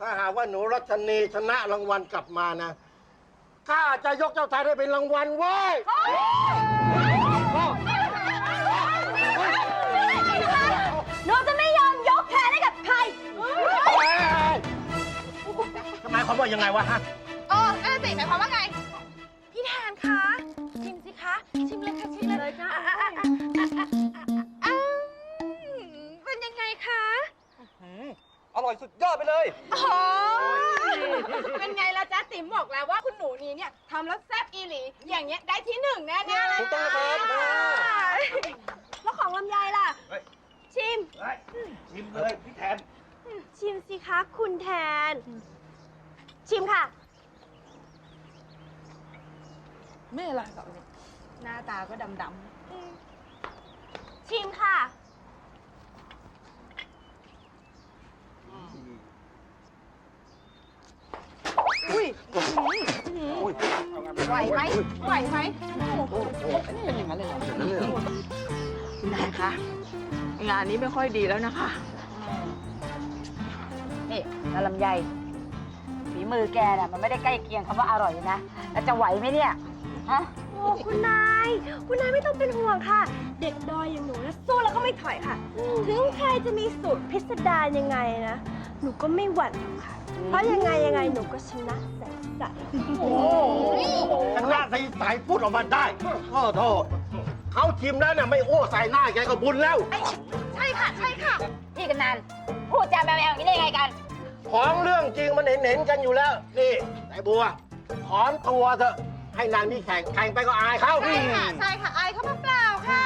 ถ้าหากว่าหนูรัชนีชนะรางวัลกลับมานะข้าจะยกเจ้าชายให้เป็นรางวัลเว้ยหนูจะไม่ยอมยกแขนให้กับใครทำไมความว่ายังไงวะฮะเออนั่นสิหมายความว่าไง พี่แทนคะ ชิมสิคะ ชิมเลยค่ะ ชิมเลยค่ะ ร่อยสุดยอดไปเลยอ๋อเป็นไงล่ะจ๊ะติ๋มบอกแล้วว่าคุณหนูนีเนี่ยทำแล้วแซ่บอีหลี อย่างเงี้ยได้ที่หนึ่งแน่ๆเลยถูกต้องครับแล้วของลำไยล่ะ เฮ้ย ชิมชิมเลยพี่แทน ชิมสิคะคุณแทน ชิมค่ะ ไม่อะไรหรอกหน้าตาก็ดำชิมค่ะ ๆ อุ้ยไหวไหมไหวไหมนี่เป็นอย่างนั้นเลยเหรอนายคะงานนี้ไม่ค่อยดีแล้วนะคะ นี่นาลำไยฝีมือแกน่ะมันไม่ได้ใกล้เคียงคำว่าอร่อยเลยนะแล้วจะไหวไหมเนี่ยฮะโอ้คุณนาย คุณนายไม่ต้องเป็นห่วงค่ะ เด็กดอยอย่างหนูนะสู้แล้วก็ไม่ถอยค่ะ ถึงใครจะมีสูตรพิสดารยังไงนะ หนูก็ไม่หวั่นหรอกค่ะ เพราะยังไงยังไงหนูก็ชนะแสนสัตว์ชนะใส่สายพูดออกมาได้ขอโทษเขาชิมแล้วเนี่ยไม่โอ้ใส่หน้าแกก็บุญแล้ว ใช่ค่ะ ใช่ค่ะพี่กันนันพูดจาแมวๆอย่างนี้ได้ยังไงกัน ของเรื่องจริงมันเห็นเห็นๆกันอยู่แล้ว นี่ไอ้บัวถอนตัวเถอะ ให้นางนี่แข่งแข่งไปก็อายเขาใช่ค่ะ ใช่ค่ะ อายเขาเปล่าๆค่ะ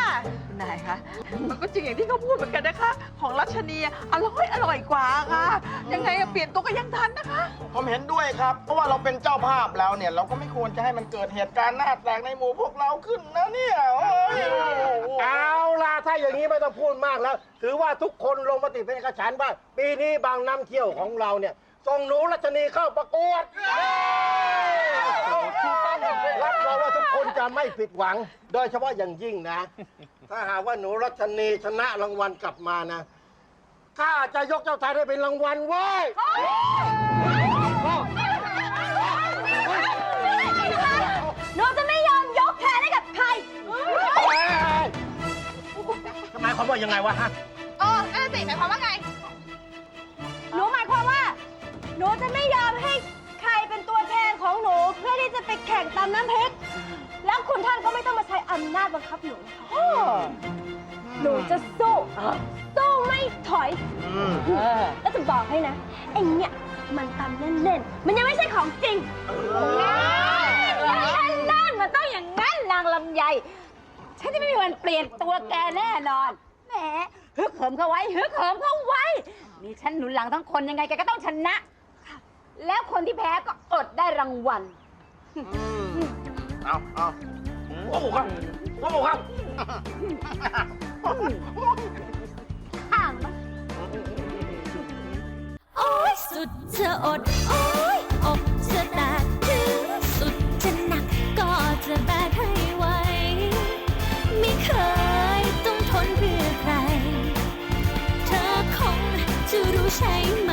คุณนายคะ มันก็จริงอย่างที่เขาพูดเหมือนกันนะคะ ของรัชนีอะอร่อยอร่อยกว่าค่ะ ยังไงอะเปลี่ยนตัวก็ยังทันนะคะ ผมเห็นด้วยครับ เพราะว่าเราเป็นเจ้าภาพแล้วเนี่ย เราก็ไม่ควรจะให้มันเกิดเหตุการณ์หน้าแตกในหมู่พวกเราขึ้นนะเนี่ยโอ้ยเอาล่ะถ้าอย่างนี้ไม่ต้องพูดมากแล้ว ถือว่าทุกคนลงมติเป็นเอกฉันท์ว่า ปีนี้บางน้ำเที่ยวของเราเนี่ยส่งหนูรัชนีเข้าประกวดรับรองว่าทุกคน จะไม่ผิดหวัง โดยเฉพาะอย่างยิ่งนะ ถ้าหากว่าหนูรัชนีชนะรางวัลกลับมานะ ข้าจะยกเจ้าชายให้เป็นรางวัลเว้ย หนูจะไม่ยอมยกแขนให้กับใคร ทำไมความว่ายังไงวะฮะ เออ งตามน้ำเพชรแล้วคุณท่านก็ไม่ต้องมาใช้อำนาจบังคับหนูนะคะหนูจะสู้สู้ไม่ถอยแล้วจะบอกให้นะไอ้เนี่ยมันตำแน่นๆมันยังไม่ใช่ของจริงนั่นมันต้องอย่างนั้นนางลำไยฉันจะไม่มีวันเปลี่ยนตัวแกแน่นอนแหมฮึกเหิมเข้าไว้ฮึกเหิมเข้าไว้นี่ฉันหนุนหลังทั้งคนยังไงแกก็ต้องชนะ แล้วคนที่แพ้ก็อดได้รางวัล เอาเอาโอ้โหครับโอ้โหครับโอ้ยสุดเธออด โอ้ยอกจะแตกถึงสุดจะหนัก ก็จะแบกให้ไหวไม่เคยต้องทนเพื่อใคร เธอคงจะรู้ใช่